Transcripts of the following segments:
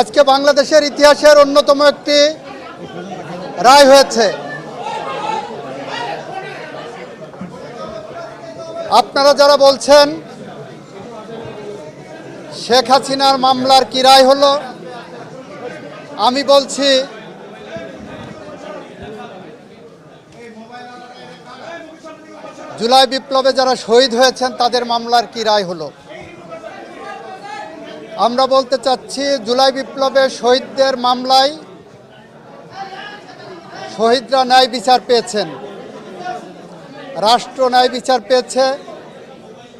আজকে বাংলাদেশের ইতিহাসের অন্যতম একটি রায় হয়েছে। আপনারা যারা বলছেন শেখ হাসিনার মামলার কি রায় হলো, আমি বলছি জুলাই বিপ্লবে যারা শহীদ হয়েছেন তাদের মামলার কি রায় হলো? আমরা বলতে চাচ্ছি, জুলাই বিপ্লবে শহীদদের মামলায় শহীদরা ন্যায় বিচার পেয়েছেন। রাষ্ট্র ন্যায় বিচার পেয়েছে,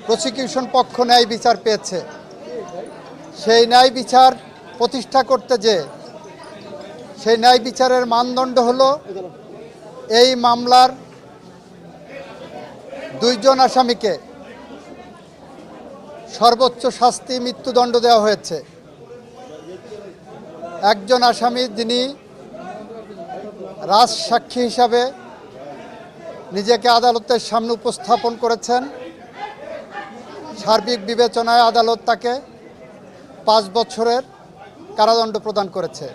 প্রসিকিউশন পক্ষ ন্যায় বিচার পেয়েছে। সেই ন্যায় বিচার প্রতিষ্ঠা করতে যে, সেই ন্যায় বিচারের মানদণ্ড হলো, এই মামলার দুইজন আসামিকে সর্বোচ্চ শাস্তি মৃত্যুদণ্ড দেওয়া হয়েছে একজন আসামি যিনি রাজসাক্ষী হিসাবে নিজেকে আদালতের সামনে উপস্থাপন করেছেন সার্বিক বিবেচনায় আদালত তাকে পাঁচ বছরের কারাদণ্ড প্রদান করেছে.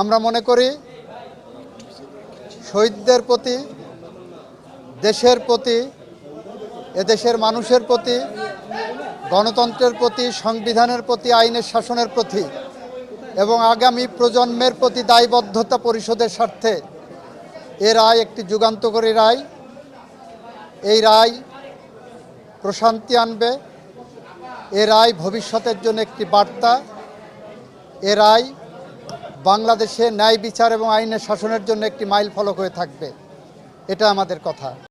আমরা মনে করি শহীদদের প্রতি, দেশের প্রতি, এদেশের মানুষের প্রতি, গণতন্ত্রের প্রতি, সংবিধানের প্রতি, আইনের শাসনের প্রতি এবং আগামী প্রজন্মের প্রতি দায়বদ্ধতা পরিষদের স্বার্থে এ রায় একটি যুগান্তকারী রায়। এই রায় প্রশান্তি আনবে। এ রায় ভবিষ্যতের জন্য একটি বার্তা। এ রায় বাংলাদেশে ন্যায় বিচার এবং আইনের শাসনের জন্য একটি মাইল ফলক হয়ে থাকবে। এটা আমাদের কথা।